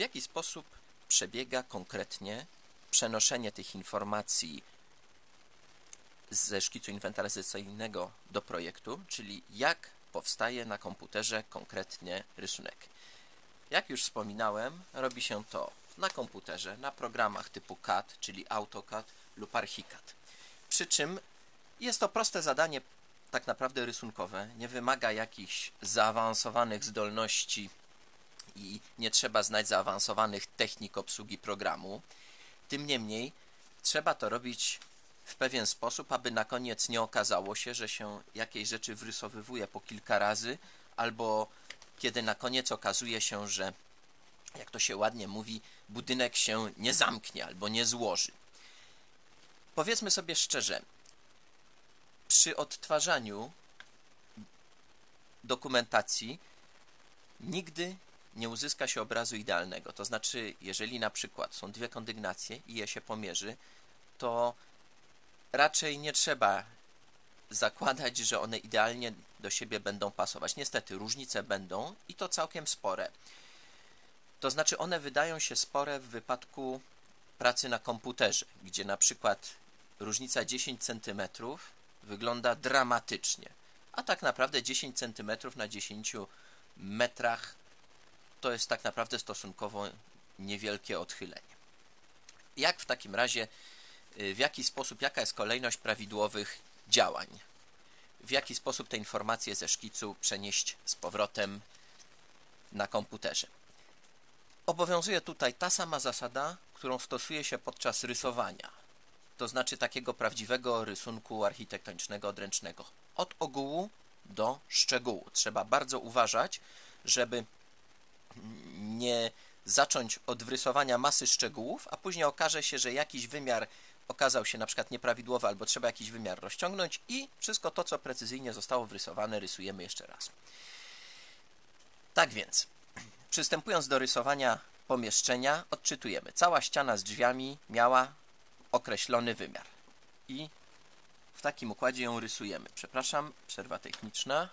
w jaki sposób przebiega konkretnie przenoszenie tych informacji ze szkicu inwentaryzacyjnego do projektu, czyli jak powstaje na komputerze konkretnie rysunek. Jak już wspominałem, robi się to na komputerze, na programach typu CAD, czyli AutoCAD lub ArchiCAD. Przy czym jest to proste zadanie tak naprawdę rysunkowe, nie wymaga jakichś zaawansowanych zdolności i nie trzeba znać zaawansowanych technik obsługi programu. Tym niemniej trzeba to robić w pewien sposób, aby na koniec nie okazało się, że się jakieś rzeczy wrysowywuje po kilka razy, albo kiedy na koniec okazuje się, że jak to się ładnie mówi, budynek się nie zamknie albo nie złoży. Powiedzmy sobie szczerze, przy odtwarzaniu dokumentacji nigdy nie uzyska się obrazu idealnego. To znaczy, jeżeli na przykład są dwie kondygnacje i je się pomierzy, to raczej nie trzeba zakładać, że one idealnie do siebie będą pasować. Niestety, różnice będą i to całkiem spore. To znaczy, one wydają się spore w wypadku pracy na komputerze, gdzie na przykład różnica 10 cm wygląda dramatycznie, a tak naprawdę 10 cm na 10 metrach to jest tak naprawdę stosunkowo niewielkie odchylenie. Jak w takim razie, y, w jaki sposób, jaka jest kolejność prawidłowych działań? W jaki sposób te informacje ze szkicu przenieść z powrotem na komputerze? Obowiązuje tutaj ta sama zasada, którą stosuje się podczas rysowania, to znaczy takiego prawdziwego rysunku architektonicznego odręcznego. Od ogółu do szczegółu. Trzeba bardzo uważać, żeby nie zacząć od wrysowania masy szczegółów, a później okaże się, że jakiś wymiar okazał się na przykład nieprawidłowy albo trzeba jakiś wymiar rozciągnąć i wszystko to, co precyzyjnie zostało wrysowane, rysujemy jeszcze raz. Tak więc, przystępując do rysowania pomieszczenia, odczytujemy. Cała ściana z drzwiami miała określony wymiar i w takim układzie ją rysujemy. Przepraszam, przerwa techniczna.